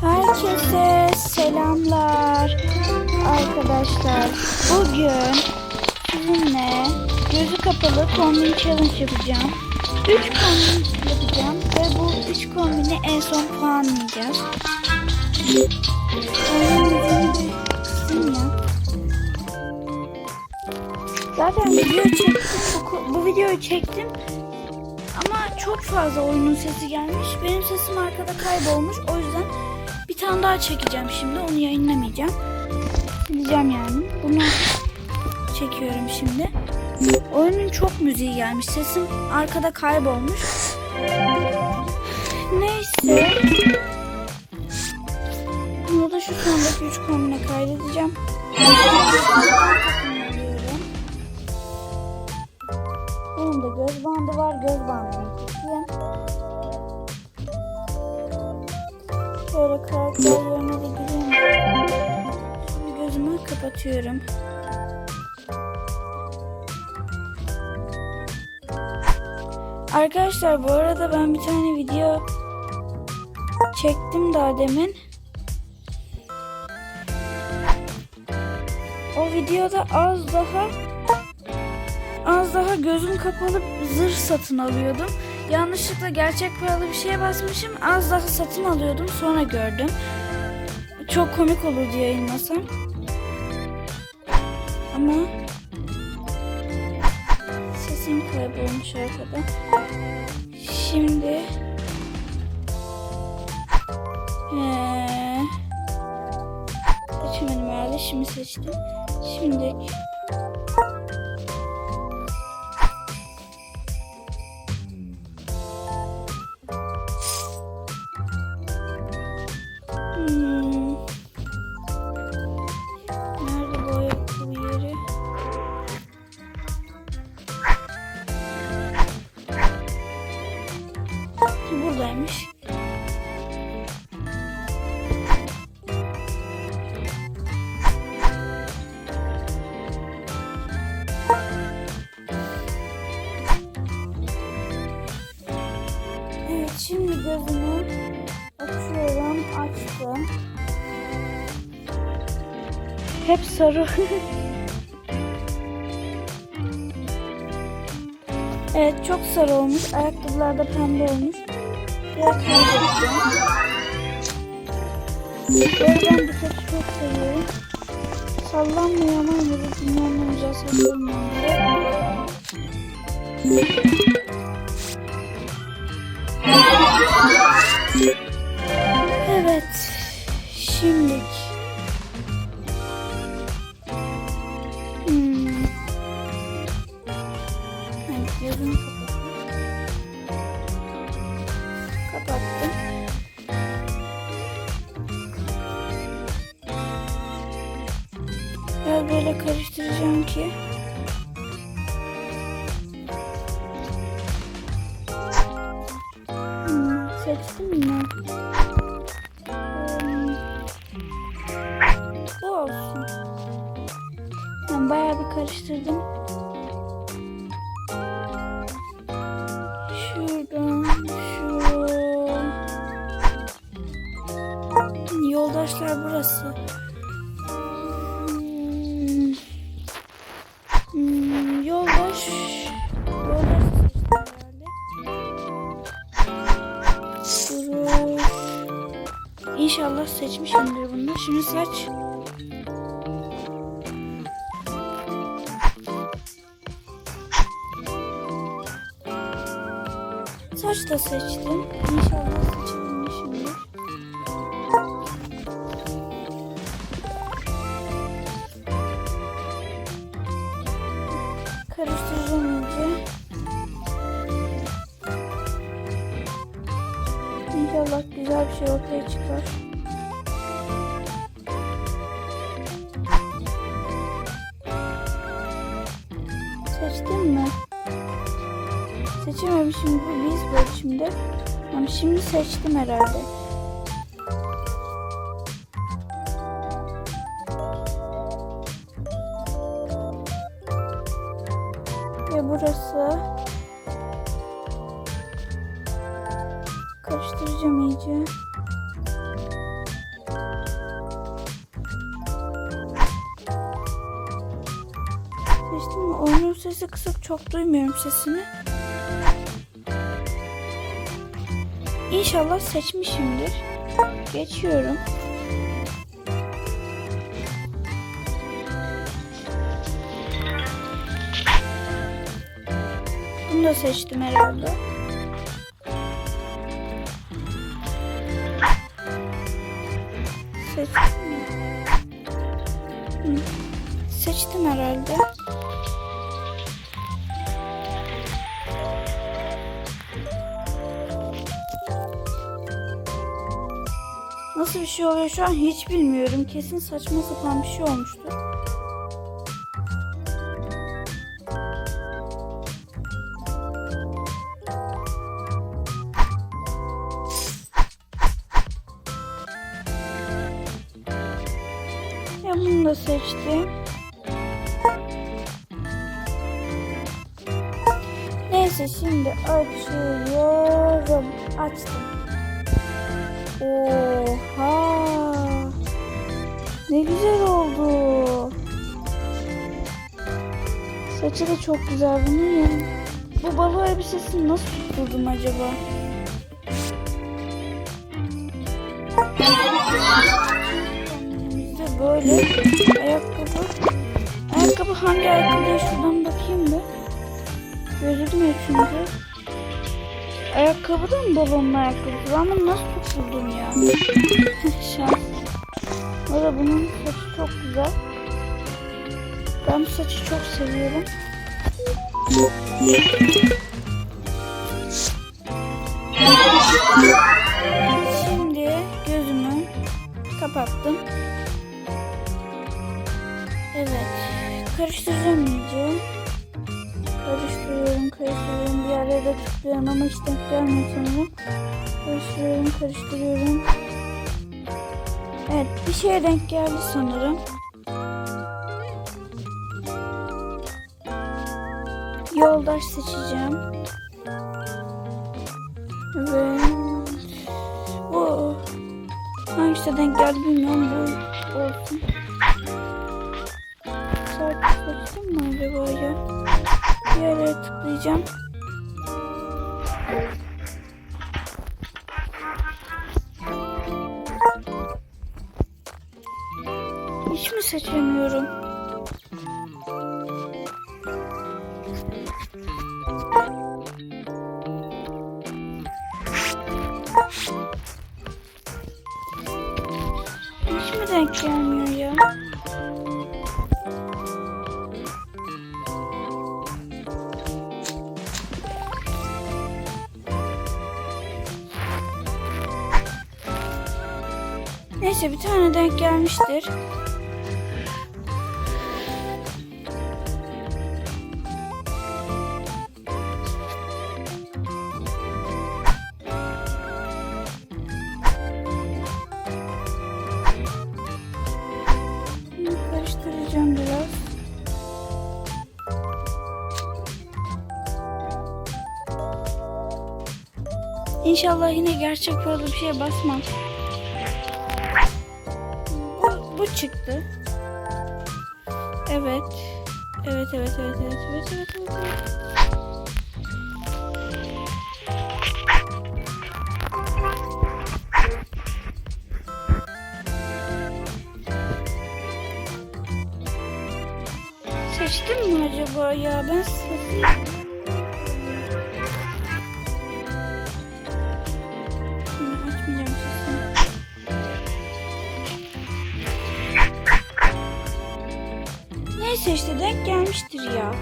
Herkese selamlar arkadaşlar. Bugün sizinle gözü kapalı kombin challenge yapacağım. 3 kombin yapacağım ve bu 3 kombini en son puanlayacağız. Zaten video çektim. Bu, bu videoyu çektim. Ama çok fazla oyunun sesi gelmiş. Benim sesim arkada kaybolmuş. O yüzden bir tane daha çekeceğim şimdi. Onu yayınlamayacağım. Sileceğim yani. Bunu çekiyorum şimdi. Oyunun çok müziği gelmiş. Sesim arkada kaybolmuş. Neyse. Bunu da şu sondaki 3 kombine kaydedeceğim. Bunun da göz bandı var. Göz bandını kapatıyorum. Arkadaşlar bu arada ben bir tane video çektim daha demin. O videoda az daha az daha gözüm kapalı zırh satın alıyordum. Yanlışlıkla gerçek paralı bir şeye basmışım. Az daha satın alıyordum. Sonra gördüm. Çok komik olurdu yayınlasam. Ama sesim kaybolmuş arkada. Şimdi ee, seçmedim herhalde. Şimdi seçtim. Şimdi Açtım. Hep sarı. evet çok sarı olmuş. Ayakkabılar da pembe olmuş. Biraz kaybedeceğim. Oradan bir saçı çok seviyorum. Sallanmıyor ama yine de en Biraz böyle karıştıracağım ki. Hmm, seçtim mi? Hmm. Bu olsun. Ben bayağı bir karıştırdım. Şuradan şu yoldaşlar burası. Seçmişimdir bunu. Şimdi saç. Saç da seçtim. İnşallah seçilmişimdir. Seçtin mi? Seçememişim biz böyle şimdi. Ama şimdi seçtim herhalde. Ve burası karıştıracağım iyice. Sesi kısık çok duymuyorum sesini. İnşallah seçmişimdir. Geçiyorum. Bunu da seçtim herhalde. Seçtim. Seçtim herhalde. Şey oluyor şu an hiç bilmiyorum. Kesin saçma sapan bir şey olmuştur. Ya bunu da seçtim. Neyse şimdi açıyorum. Açtım. Ne güzel oldu. Saçı da çok güzel bunun ya. Bu balo elbisesini nasıl tutturdum acaba? Bizde böyle ayakkabı. Ayakkabı hangi ayakkabıya şuradan bakayım bir. Gözükmüyor çünkü. Ayakkabı da mı balonun ayakkabısı? Ben bunu nasıl tutturdum ya? Şans. Valla bunun saçı çok güzel. Ben bu saçı çok seviyorum. Şimdi gözümü kapattım. Evet. Karıştıracağım iyice. Karıştırıyorum, karıştırıyorum. Bir arada tutuyorum ama hiç denk gelmiyor sanırım. Karıştırıyorum, karıştırıyorum. Evet, bir şeye denk geldi sanırım. Yoldaş seçeceğim. Ve bu hangisi denk geldi bilmiyorum. Bu olsun. Saat seçtim mi acaba ya? Bir yere tıklayacağım. Gelmiyor ya? Neyse bir tane denk gelmiştir. İnşallah yine gerçek paralı bir şeye basmam. Bu, bu çıktı. Evet. Evet evet evet evet evet evet evet. evet. Seçtim mi acaba ya? Ben seçtim. Neyse denk gelmiştir ya.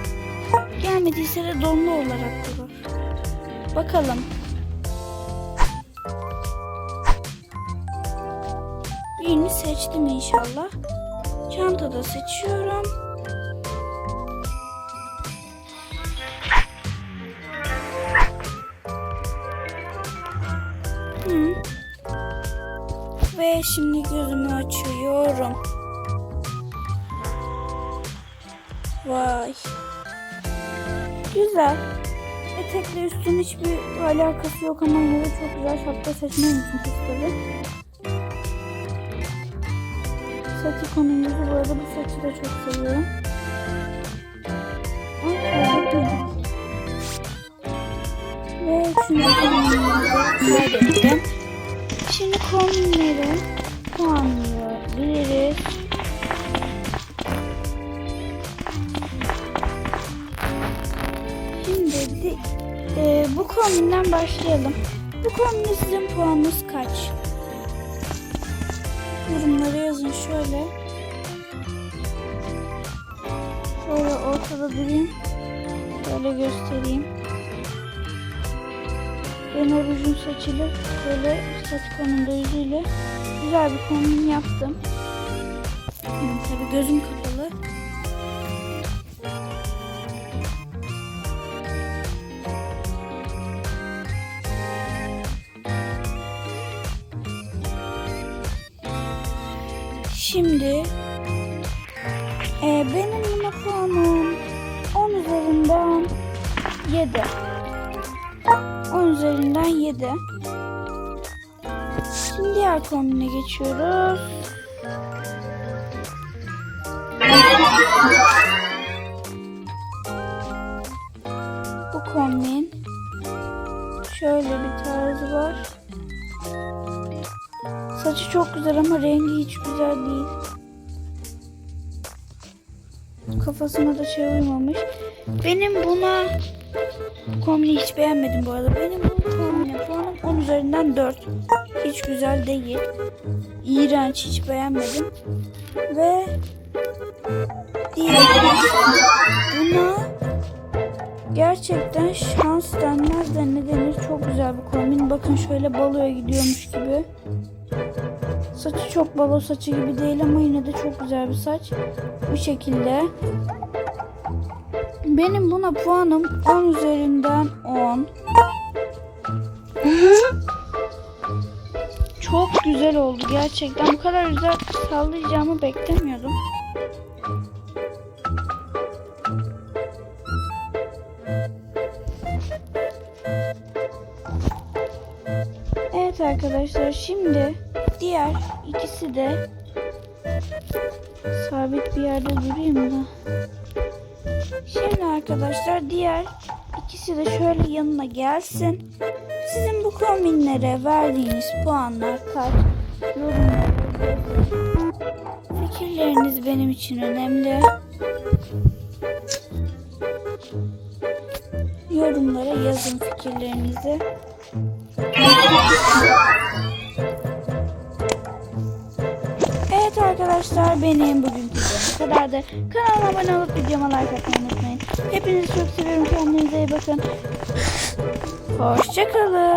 Gelmediyse de donlu olarak da. Bakalım. Birini seçtim inşallah. Çantada seçiyorum. Hı. Ve şimdi gözümü açıyorum. etekle üstün hiçbir alakası yok ama yine çok güzel şapka seçmem için istedim. Saç ikonun yüzü bu arada bu saçı da çok seviyorum. Ve şimdi kombinleri Şimdi kombinleri puanlıyoruz. Bu kombinden başlayalım. Bu kombine sizin puanınız kaç? Yorumlara yazın şöyle. Şöyle ortada durayım. Böyle göstereyim. Ben orucun saçıyla böyle saç konumda yüzüyle güzel bir kombin yaptım. Tabii gözüm kapalı. Puanım 10 üzerinden 7. 10 üzerinden 7. Şimdi diğer kombine geçiyoruz. Bu kombin şöyle bir tarzı var. Saçı çok güzel ama rengi hiç güzel değil. Kafasına da şey uymamış. Benim buna kombini hiç beğenmedim bu arada. Benim bu kombine puanım 10 üzerinden 4. Hiç güzel değil. İğrenç hiç beğenmedim. Ve diğer buna gerçekten şans denmez de ne denir çok güzel bir kombin. Bakın şöyle baloya gidiyormuş gibi. Saçı çok balo saçı gibi değil ama yine de çok güzel bir saç. Bu şekilde. Benim buna puanım 10 üzerinden 10. Çok güzel oldu gerçekten. Bu kadar güzel sallayacağımı beklemiyordum. Evet arkadaşlar şimdi diğer ikisi de sabit bir yerde durayım da. Şimdi arkadaşlar diğer ikisi de şöyle yanına gelsin. Sizin bu kombinlere verdiğiniz puanlar kaç? Fikirleriniz benim için önemli. Yorumlara yazın fikirlerinizi. Arkadaşlar benim bugünkü videom bu kadardı. Kanalıma abone olup videoma like atmayı unutmayın. Hepinizi çok seviyorum. Kendinize iyi bakın. Hoşçakalın.